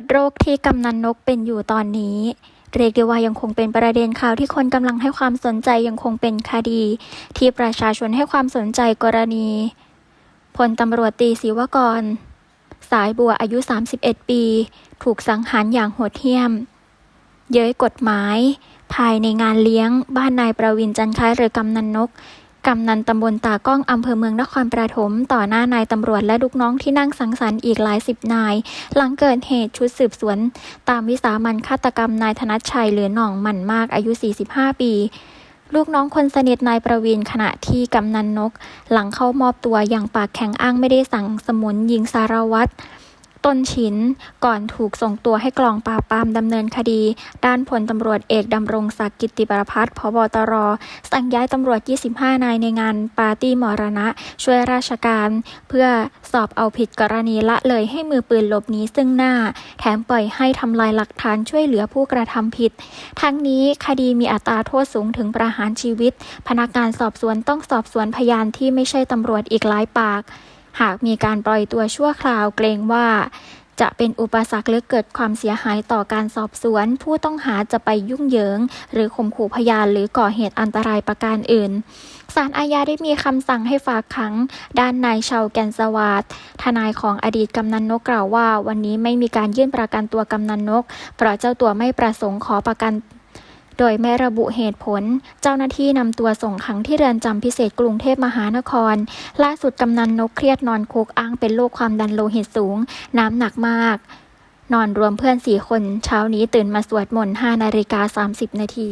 ดโรคที่กำนันนกเป็นอยู่ตอนนี้ เรียกได้ว่ายังคงเป็นประเด็นข่าวที่คนกำลังให้ความสนใจยังคงเป็นคดี ที่ประชาชนให้ความสนใจกรณีพลตำรวจตีศิวกร สายบัวอายุ 31 ปี ถูกสังหารอย่างโหดเหี้ยม เย้ยกฎหมาย ภายในงานเลี้ยง บ้านนายประวินจันทร์คล้ายหรือกำนันนก กำนันตำบลตากล้องอำเภอเมืองนครปฐมต่อหน้านายตำรวจและลูกน้องที่นั่งสังสรรค์อีกหลายสิบนาย หลังเกิดเหตุชุดสืบสวน ตามวิสามันฆาตกรรมนายธนัชชัยหรือหน่องหมั่นมากอายุ 45 ปีลูกน้องคนสนิทนายประวินขณะที่กำนันนก หลังเข้ามอบตัวอย่างปากแข็งอ้างไม่ได้สั่งสมุนยิงสารวัตร ต้นฉินก่อนถูกส่งตัวให้กลองปราบปรามดำเนินคดี ด้านพลตำรวจเอกดำรงศักดิ์กิติประพัฒน์พบตร สั่งย้ายตำรวจ 25 นายในงานปาร์ตี้มรณะ ช่วยราชการ เพื่อสอบเอาผิดกรณีละเลยให้มือปืนหลบหนีซึ่งหน้า แถมปล่อยให้ทำลายหลักฐานช่วยเหลือผู้กระทำผิด ทั้งนี้คดีมีอัตราโทษสูงถึงประหารชีวิต พนักงานสอบสวนต้องสอบสวนพยานที่ไม่ใช่ตำรวจอีกหลายปาก หากมีการปล่อยตัวชั่วคราวเกรงว่า จะเป็นอุปสรรคหรือเกิดความเสียหายต่อการสอบสวน ผู้ต้องหาจะไปยุ่งเหยิง หรือข่มขู่พยานหรือก่อเหตุอันตรายประการอื่นศาลอาญาได้มีคำสั่งให้ฝากขัง ด้านนายชาวแกนสวัสดทนายของอดีตกำนันนกกล่าวว่า วันนี้ไม่มีการยื่นประกันตัวกำนันนก เพราะเจ้าตัวไม่ประสงค์ขอประกัน โดยไม่ระบุเหตุผล เจ้าหน้าที่นำตัวส่งขังที่เรือนจำพิเศษกรุงเทพมหานคร ล่าสุดกำนันนกเครียดนอนคุกอ้างเป็นโรคความดันโลหิตสูง น้ำหนักมาก นอนรวมเพื่อนสี่คน เช้านี้ตื่นมาสวดมนต์5นาฬิกา30นาที